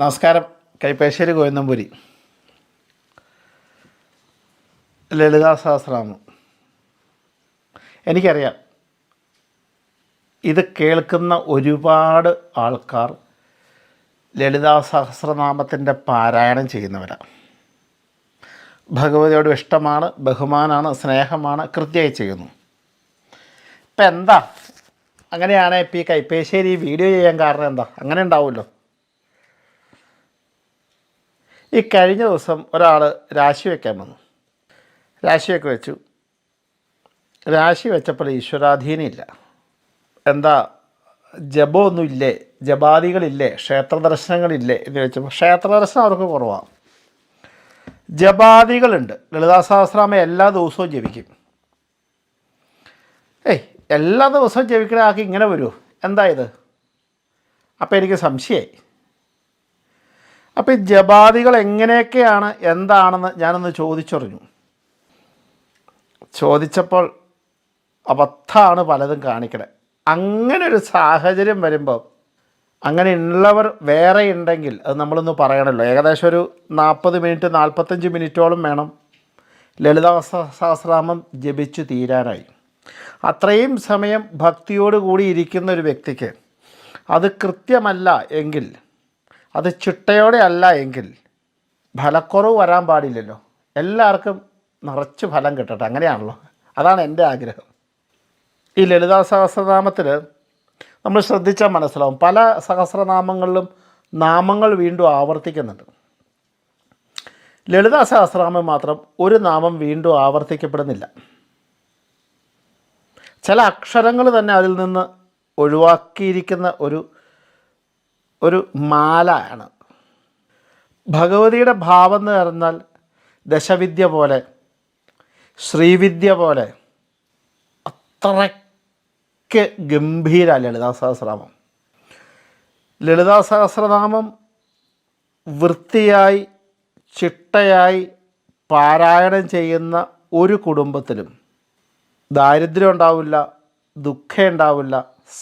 നമസ്കാരം. കൈപ്പേശ്ശേരി ഗോവിന്ദംപുരി ലളിതാ സഹസ്രനാമം എനിക്കറിയാം. ഇത് കേൾക്കുന്ന ഒരുപാട് ആൾക്കാർ ലളിതാ സഹസ്രനാമത്തിന്റെ പാരായണം ചെയ്യുന്നവരാണ് ഭഗവതിയോട് ഇഷ്ടമാണ് ബഹുമാനാണ് സ്നേഹമാണ് കൃത്യമായി ചെയ്യുന്നു. ഇപ്പം എന്താ അങ്ങനെയാണ് ഇപ്പം ഈ കൈപ്പേശ്ശേരി വീഡിയോ ചെയ്യാൻ കാരണം എന്താ? അങ്ങനെ ഉണ്ടാവുമല്ലോ. ഈ കഴിഞ്ഞ ദിവസം ഒരാൾ രാശി വയ്ക്കാൻ വന്നു. രാശിയൊക്കെ വെച്ചു. രാശി വെച്ചപ്പോൾ ഈശ്വരാധീനമില്ല എന്താ ജപമൊന്നുമില്ലേ? ജപാദികളില്ലേ? ക്ഷേത്ര ദർശനങ്ങളില്ലേ എന്ന് ചോദിച്ചപ്പോൾ ക്ഷേത്ര ദർശനം അവർക്ക് കുറവാണ് ജപാദികളുണ്ട്. ലളിതാ സഹസ്രാമ എല്ലാ ദിവസവും ജപിക്കും. ഏയ് എല്ലാ ദിവസവും ജപിക്കണ ആൾക്ക് ഇങ്ങനെ വരുമോ എന്താ ഇത്? അപ്പോൾ എനിക്ക് സംശയമായി അപ്പോൾ ഈ ജപാദികൾ എങ്ങനെയൊക്കെയാണ് എന്താണെന്ന് ഞാനൊന്ന് ചോദിച്ചറിഞ്ഞു. ചോദിച്ചപ്പോൾ അബദ്ധമാണ് പലതും കാണിക്കണേ. അങ്ങനെ ഒരു സാഹചര്യം വരുമ്പോൾ അങ്ങനെ ഉള്ളവർ വേറെ ഉണ്ടെങ്കിൽ അത് നമ്മളൊന്ന് പറയണല്ലോ. ഏകദേശം ഒരു നാൽപ്പത് മിനിറ്റ് നാൽപ്പത്തഞ്ച് മിനിറ്റോളം വേണം. ലളിതാ സഹസ്രാമം ജപിച്ചു തീരാനായി. അത്രയും സമയം ഭക്തിയോടുകൂടി ഇരിക്കുന്ന ഒരു വ്യക്തിക്ക് അത് കൃത്യമല്ല എങ്കിൽ അത് ചിട്ടയോടെ അല്ല എങ്കിൽ ഫലക്കുറവ് വരാൻ പാടില്ലല്ലോ. എല്ലാവർക്കും നിറച്ച് ഫലം കിട്ടട്ടെ. അങ്ങനെയാണല്ലോ. അതാണ് എന്റെ ആഗ്രഹം. ഈ ലളിതാ സഹസ്രനാമത്തിൽ നമ്മൾ ശ്രദ്ധിച്ചാൽ മനസ്സിലാവും. പല സഹസ്രനാമങ്ങളിലും നാമങ്ങൾ വീണ്ടും ആവർത്തിക്കുന്നുണ്ട്. ലളിതാ സഹസ്രനാമം മാത്രം ഒരു നാമം വീണ്ടും ആവർത്തിക്കപ്പെടുന്നില്ല. ചില അക്ഷരങ്ങൾ തന്നെ അതിൽ നിന്ന് ഒഴിവാക്കിയിരിക്കുന്ന ഒരു ഒരു മാലയാണ്. ഭഗവതിയുടെ ഭാവം എന്ന് പറഞ്ഞാൽ ദശവിദ്യ പോലെ ശ്രീവിദ്യ പോലെ അത്രയ്ക്ക് ഗംഭീര ലളിതാ സഹസ്രനാമം. ലളിതാ സഹസ്രനാമം വൃത്തിയായി ചിട്ടയായി പാരായണം ചെയ്യുന്ന ഒരു കുടുംബത്തിലും ദാരിദ്ര്യം ഉണ്ടാവില്ല ദുഃഖം ഉണ്ടാവില്ല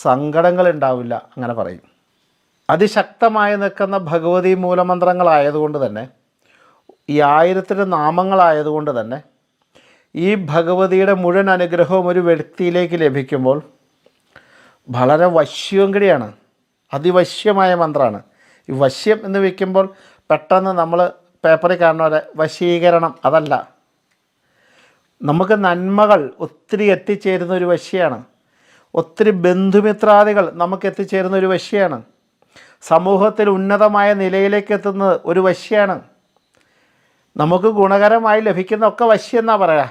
സങ്കടങ്ങൾ ഉണ്ടാവില്ല അങ്ങനെ പറയും. അതിശക്തമായി നിൽക്കുന്ന ഭഗവതി മൂലമന്ത്രങ്ങളായതുകൊണ്ട് തന്നെ ഈ ആയിരത്തിന് നാമങ്ങളായതുകൊണ്ട് തന്നെ ഈ ഭഗവതിയുടെ മുഴുവൻ അനുഗ്രഹവും ഒരു വ്യക്തിയിലേക്ക് ലഭിക്കുമ്പോൾ വളരെ വശ്യവും കൂടിയാണ്. അതിവശ്യമായ മന്ത്രമാണ്. ഈ വശ്യം എന്ന് വയ്ക്കുമ്പോൾ പെട്ടെന്ന് നമ്മൾ പേപ്പറിൽ കാണുന്ന പോലെ വശീകരണം അതല്ല. നമുക്ക് നന്മകൾ ഒത്തിരി എത്തിച്ചേരുന്ന ഒരു വശ്യമാണ് ഒത്തിരി ബന്ധുമിത്രാദികൾ നമുക്ക് എത്തിച്ചേരുന്ന ഒരു വശ്യാണ്. സമൂഹത്തിൽ ഉന്നതമായ നിലയിലേക്ക് എത്തുന്നത് ഒരു വശ്യാണ്. നമുക്ക് ഗുണകരമായി ലഭിക്കുന്ന ഒക്കെ വശ്യം എന്നാ പറയാ?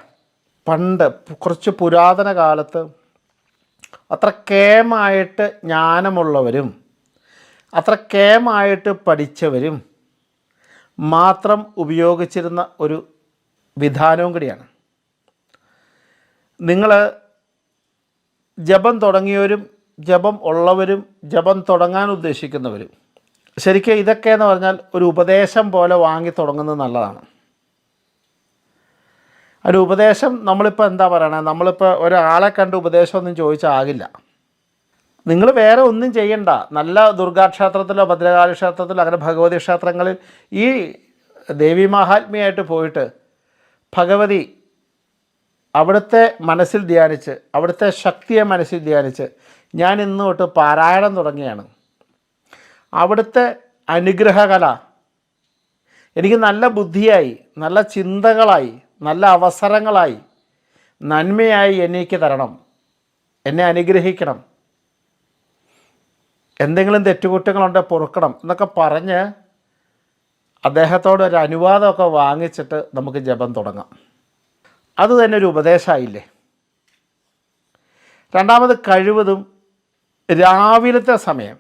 പണ്ട് കുറച്ച് പുരാതന കാലത്ത് അത്ര കേമായിട്ട് ജ്ഞാനമുള്ളവരും അത്ര കേമായിട്ട് പഠിച്ചവരും മാത്രം ഉപയോഗിച്ചിരുന്ന ഒരു വിധാനവും കൂടിയാണ്. നിങ്ങൾ ജപം തുടങ്ങിയവരും ജപം ഉള്ളവരും ജപം തുടങ്ങാൻ ഉദ്ദേശിക്കുന്നവരും. ശരിക്കും ഇതൊക്കെ എന്ന് പറഞ്ഞാൽ ഒരു ഉപദേശം പോലെ വാങ്ങി തുടങ്ങുന്നത് നല്ലതാണ്. ഒരു ഉപദേശം നമ്മളിപ്പോൾ എന്താ പറയണേ? നമ്മളിപ്പോൾ ഒരാളെ കണ്ട് ഉപദേശമൊന്നും ചോദിച്ചാൽ ആകില്ല നിങ്ങൾ വേറെ ഒന്നും ചെയ്യണ്ട. നല്ല ദുർഗാക്ഷേത്രത്തിലോ ഭദ്രകാളി ക്ഷേത്രത്തിലോ അങ്ങനെ ഭഗവതി ക്ഷേത്രങ്ങളിൽ ഈ ദേവി മഹാത്മ്യമായിട്ട് പോയിട്ട് ഭഗവതി അവിടുത്തെ മനസ്സിൽ ധ്യാനിച്ച് അവിടുത്തെ ശക്തിയെ മനസ്സിൽ ധ്യാനിച്ച് ഞാൻ ഇന്ന് തൊട്ട് പാരായണം തുടങ്ങിയാണ് അവിടുത്തെ അനുഗ്രഹകല എനിക്ക് നല്ല ബുദ്ധിയായി നല്ല ചിന്തകളായി നല്ല അവസരങ്ങളായി നന്മയായി എനിക്ക് തരണം. എന്നെ അനുഗ്രഹിക്കണം. എന്തെങ്കിലും തെറ്റുകുറ്റങ്ങളുണ്ടെങ്കിൽ പൊറുക്കണം എന്നൊക്കെ പറഞ്ഞ് അദ്ദേഹത്തോട് ഒരു അനുവാദമൊക്കെ വാങ്ങിച്ചിട്ട് നമുക്ക് ജപം തുടങ്ങാം. അത് തന്നെ ഒരു ഉപദേശമായില്ലേ? രണ്ടാമത് കഴിവതും രാവിലത്തെ സമയം.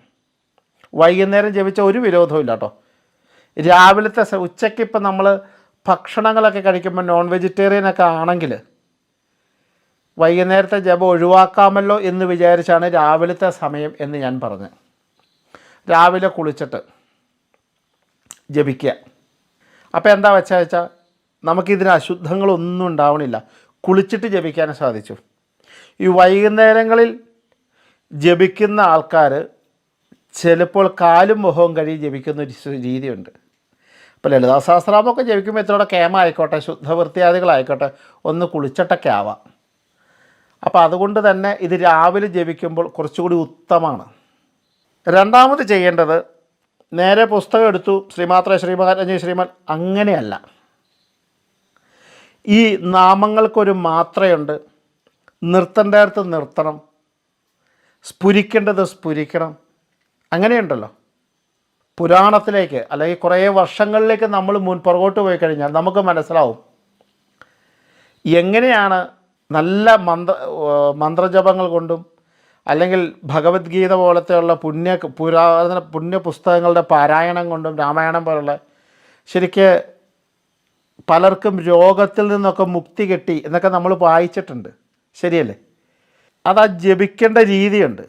വൈകുന്നേരം ജപിച്ച ഒരു വിരോധവും ഇല്ല കേട്ടോ. രാവിലത്തെ ഉച്ചയ്ക്ക് ഇപ്പം നമ്മൾ ഭക്ഷണങ്ങളൊക്കെ കഴിക്കുമ്പോൾ നോൺ വെജിറ്റേറിയൻ ഒക്കെ ആണെങ്കിൽ വൈകുന്നേരത്തെ ജപം ഒഴിവാക്കാമല്ലോ എന്ന് വിചാരിച്ചാണ് രാവിലത്തെ സമയം എന്ന് ഞാൻ പറഞ്ഞത് രാവിലെ കുളിച്ചിട്ട് ജപിക്കുക. അപ്പോൾ എന്താ വെച്ചാൽ വെച്ചാൽ നമുക്കിതിന് അശുദ്ധങ്ങളൊന്നും ഉണ്ടാവണില്ല. കുളിച്ചിട്ട് ജപിക്കാൻ സാധിച്ചു. ഈ വൈകുന്നേരങ്ങളിൽ ജപിക്കുന്ന ആൾക്കാർ ചിലപ്പോൾ കാലും മുഖവും കഴുകി ജപിക്കുന്ന ഒരു രീതിയുണ്ട്. ഇപ്പോൾ ലളിതാ സഹസ്രാമൊക്കെ ജപിക്കുമ്പോൾ ഇത്രയോടെ കേമ ആയിക്കോട്ടെ ശുദ്ധവൃത്തിയാദികളായിക്കോട്ടെ ഒന്ന് കുളിച്ചിട്ടൊക്കെ ആവാം. അപ്പോൾ അതുകൊണ്ട് തന്നെ ഇത് രാവിലെ ജപിക്കുമ്പോൾ കുറച്ചുകൂടി ഉത്തമമാണ്. രണ്ടാമത് ചെയ്യേണ്ടത് നേരെ പുസ്തകം എടുത്തു ശ്രീമാത്ര ശ്രീമഹാരഞ്ജി ശ്രീമാൻ അങ്ങനെയല്ല. ഈ നാമങ്ങൾക്കൊരു മാത്രയുണ്ട് നിർത്തേണ്ടടുത്ത് നിർത്തണം സ്ഫുരിക്കേണ്ടത് സ്ഫുരിക്കണം. അങ്ങനെയുണ്ടല്ലോ. പുരാണത്തിലേക്ക് അല്ലെങ്കിൽ കുറേ വർഷങ്ങളിലേക്ക് നമ്മൾ മുൻ പുറകോട്ട് പോയി കഴിഞ്ഞാൽ നമുക്ക് മനസ്സിലാവും. എങ്ങനെയാണ് നല്ല മന്ത്ര മന്ത്രജപങ്ങൾ കൊണ്ടും അല്ലെങ്കിൽ ഭഗവത്ഗീത പോലത്തെയുള്ള പുണ്യ പുരാതന പുണ്യ പുസ്തകങ്ങളുടെ പാരായണം കൊണ്ടും രാമായണം പോലുള്ള ശരിക്ക് പലർക്കും രോഗത്തിൽ നിന്നൊക്കെ മുക്തി കിട്ടി എന്നൊക്കെ നമ്മൾ വായിച്ചിട്ടുണ്ട്. ശരിയല്ലേ? അത് ആ ജപിക്കേണ്ട രീതിയുണ്ട്.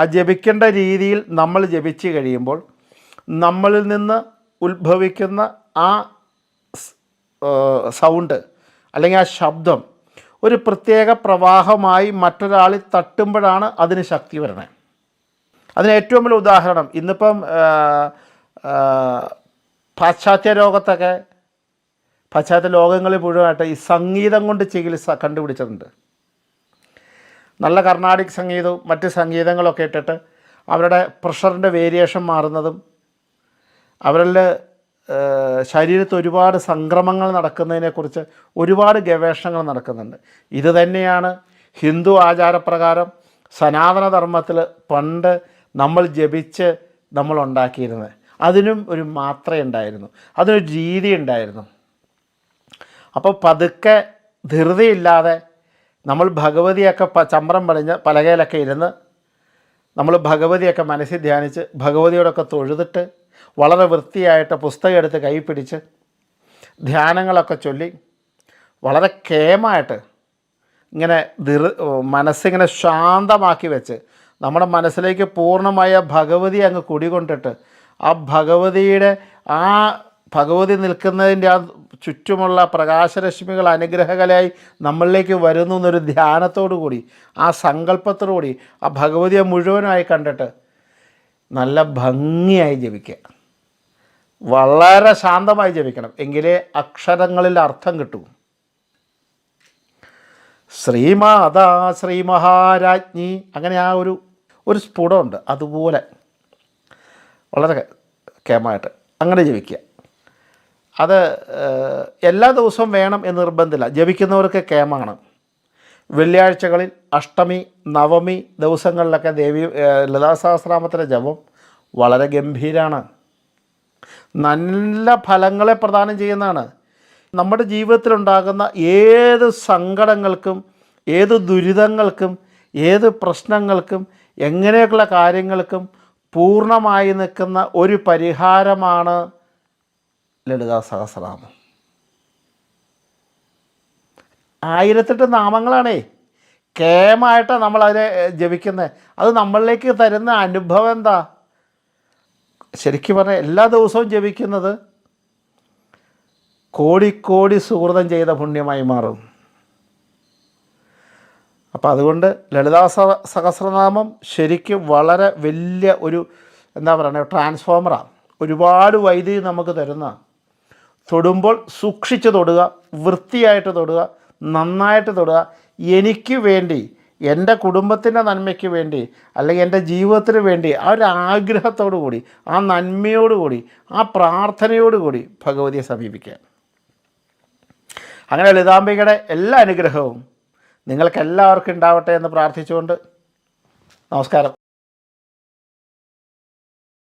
ആ ജപിക്കേണ്ട രീതിയിൽ നമ്മൾ ജപിച്ച് കഴിയുമ്പോൾ നമ്മളിൽ നിന്ന് ഉത്ഭവിക്കുന്ന ആ സൗണ്ട് അല്ലെങ്കിൽ ആ ശബ്ദം ഒരു പ്രത്യേക പ്രവാഹമായി മറ്റൊരാളിൽ തട്ടുമ്പോഴാണ് അതിന് ശക്തി വരണേ. അതിന് ഏറ്റവും വലിയ ഉദാഹരണം ഇന്നിപ്പം പാശ്ചാത്യ ലോകത്തൊക്കെ പാശ്ചാത്യ ലോകങ്ങളിൽ മുഴുവനായിട്ട് ഈ സംഗീതം കൊണ്ട് ചികിത്സ കണ്ടുപിടിച്ചിട്ടുണ്ട്. നല്ല കർണാടിക് സംഗീതവും മറ്റ് സംഗീതങ്ങളൊക്കെ ഇട്ടിട്ട് അവരുടെ പ്രഷറിന്റെ വേരിയേഷൻ മാറുന്നതും അവരിൽ ശരീരത്ത് ഒരുപാട് സംക്രമങ്ങൾ നടക്കുന്നതിനെക്കുറിച്ച് ഒരുപാട് ഗവേഷണങ്ങൾ നടക്കുന്നുണ്ട്. ഇത് തന്നെയാണ് ഹിന്ദു ആചാരപ്രകാരം സനാതനധർമ്മത്തിൽ പണ്ട് നമ്മൾ ജപിച്ച് നമ്മൾ ഉണ്ടാക്കിയിരുന്നത്. അതിനും ഒരു മാത്രയുണ്ടായിരുന്നു അതിനൊരു രീതി ഉണ്ടായിരുന്നു. അപ്പോൾ പതുക്കെ ധൃതിയില്ലാതെ നമ്മൾ ഭഗവതിയൊക്കെ ചമ്രം പടിഞ്ഞ് പലകയിലൊക്കെ ഇരുന്ന് നമ്മൾ ഭഗവതിയൊക്കെ മനസ്സിൽ ധ്യാനിച്ച് ഭഗവതിയോടൊക്കെ തൊഴുതിട്ട് വളരെ വൃത്തിയായിട്ട് പുസ്തകം എടുത്ത് കൈ പിടിച്ച് ധ്യാനങ്ങളൊക്കെ ചൊല്ലി വളരെ കേമായിട്ട് ഇങ്ങനെ ധൃ മനസ്സിങ്ങനെ ശാന്തമാക്കി വെച്ച് നമ്മുടെ മനസ്സിലേക്ക് പൂർണമായ ഭഗവതി അങ്ങ് കുടികൊണ്ടിട്ട് ആ ഭഗവതിയുടെ ആ ഭഗവതി നിൽക്കുന്നതിന്റെ ആ ചുറ്റുമുള്ള പ്രകാശരശ്മികൾ അനുഗ്രഹകലായി നമ്മളിലേക്ക് വരുന്നു എന്നൊരു ധ്യാനത്തോടു കൂടി ആ സങ്കല്പത്തോടു കൂടി ആ ഭഗവതിയെ മുഴുവനായി കണ്ടിട്ട് നല്ല ഭംഗിയായി ജപിക്കുക. വളരെ ശാന്തമായി ജപിക്കണം. എങ്കിലേ അക്ഷരങ്ങളിൽ അർത്ഥം കിട്ടൂ. ശ്രീമാതാ ശ്രീ മഹാരാജ്ഞി അങ്ങനെ ആ ഒരു ഒരു സ്ഫുടമുണ്ട്. അതുപോലെ വളരെ കേമായിട്ട് അങ്ങനെ ജപിക്കുക. അത് എല്ലാ ദിവസവും വേണം എന്ന് നിർബന്ധമില്ല. ജപിക്കുന്നവർക്ക് കേമാണ് വെള്ളിയാഴ്ചകളിൽ അഷ്ടമി നവമി ദിവസങ്ങളിലൊക്കെ ദേവി ലതാസഹസ്രാമത്തിലെ ജപം വളരെ ഗംഭീരമാണ് നല്ല ഫലങ്ങളെ പ്രദാനം ചെയ്യുന്നതാണ്. നമ്മുടെ ജീവിതത്തിലുണ്ടാകുന്ന ഏത് സങ്കടങ്ങൾക്കും ഏത് ദുരിതങ്ങൾക്കും ഏത് പ്രശ്നങ്ങൾക്കും എങ്ങനെയൊക്കെയുള്ള കാര്യങ്ങൾക്കും പൂർണമായി നിൽക്കുന്ന ഒരു പരിഹാരമാണ് ലളിതാ സഹസ്രനാമം. ആയിരത്തെട്ട് നാമങ്ങളാണേ. കേമായിട്ടാണ് നമ്മൾ അതിനെ ജപിക്കുന്നത് അത് നമ്മളിലേക്ക് തരുന്ന അനുഭവം എന്താ? ശരിക്കും പറഞ്ഞാൽ എല്ലാ ദിവസവും ജപിക്കുന്നത് കോടിക്കോടി സുഹൃതം ചെയ്ത പുണ്യമായി മാറും. അപ്പോൾ അതുകൊണ്ട് ലളിതാ സഹ സഹസ്രനാമം ശരിക്കും വളരെ വലിയ ഒരു എന്താ പറയുക ട്രാൻസ്ഫോമറാണ് ഒരുപാട് വൈദ്യുതി നമുക്ക് തരുന്ന തൊടുമ്പോൾ സൂക്ഷിച്ച് തൊടുക വൃത്തിയായിട്ട് തൊടുക നന്നായിട്ട് തൊടുക. എനിക്ക് വേണ്ടി എന്റെ കുടുംബത്തിന്റെ നന്മയ്ക്ക് വേണ്ടി അല്ലെങ്കിൽ എന്റെ ജീവിതത്തിന് വേണ്ടി ആ ഒരു ആഗ്രഹത്തോടു കൂടി ആ നന്മയോടുകൂടി ആ പ്രാർത്ഥനയോടുകൂടി ഭഗവതിയെ സമീപിക്കുക അങ്ങനെ ലളിതാംബികയുടെ എല്ലാ അനുഗ്രഹവും നിങ്ങൾക്കെല്ലാവർക്കും ഉണ്ടാവട്ടെ എന്ന് പ്രാർത്ഥിച്ചുകൊണ്ട് നമസ്കാരം.